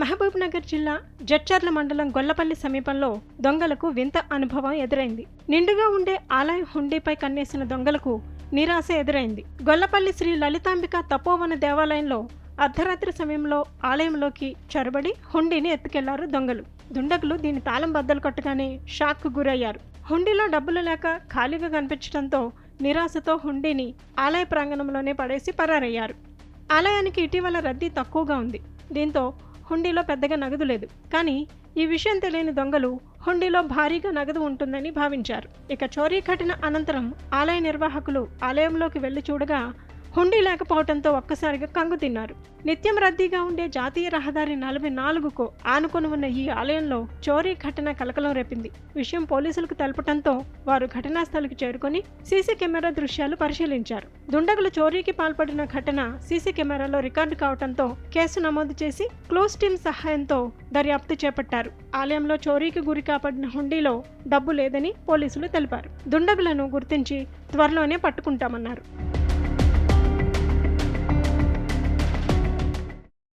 మహబూబ్నగర్ జిల్లా జడ్చర్ల మండలం గొల్లపల్లి సమీపంలో దొంగలకు వింత అనుభవం ఎదురైంది. నిండుగా ఉండే ఆలయ హుండీపై కన్నేసిన దొంగలకు నిరాశ ఎదురైంది. గొల్లపల్లి శ్రీ లలితాంబిక తపోవన దేవాలయంలో అర్ధరాత్రి సమయంలో ఆలయంలోకి చొరబడి హుండీని ఎత్తుకెళ్ళారు దొంగలు. దుండగులు దీని తాళం బద్దలు కొట్టగానే షాక్కు గురయ్యారు. హుండీలో డబ్బులు లేక ఖాళీగా కనిపించడంతో నిరాశతో హుండీని ఆలయ ప్రాంగణంలోనే పడేసి పరారయ్యారు. ఆలయానికి ఇటీవల రద్దీ తక్కువగా ఉంది. దీంతో హుండీలో పెద్దగా నగదు లేదు. కానీ ఈ విషయం తెలియని దొంగలు హుండీలో భారీగా నగదు ఉంటుందని భావించారు. ఇక చోరీ ఘటన అనంతరం ఆలయ నిర్వాహకులు ఆలయంలోకి వెళ్ళి చూడగా హుండీ లేకపోవడంతో ఒక్కసారిగా కంగు తిన్నారు. నిత్యం రద్దీగా ఉండే జాతీయ రహదారి నలభై నాలుగుకు ఆనుకొని ఉన్న ఈ ఆలయంలో చోరీ ఘటన కలకలం రేపింది. విషయం పోలీసులకు తెలపడంతో వారు ఘటనా స్థలికి చేరుకొని సీసీ కెమెరా దృశ్యాలు పరిశీలించారు. దుండగులు చోరీకి పాల్పడిన ఘటన సీసీ కెమెరాలో రికార్డు కావడంతో కేసు నమోదు చేసి క్లోజ్ టీమ్ సహాయంతో దర్యాప్తు చేపట్టారు. ఆలయంలో చోరీకి గురి కాపాడిన హుండీలో డబ్బు లేదని పోలీసులు తెలిపారు. దుండగులను గుర్తించి త్వరలోనే పట్టుకుంటామన్నారు.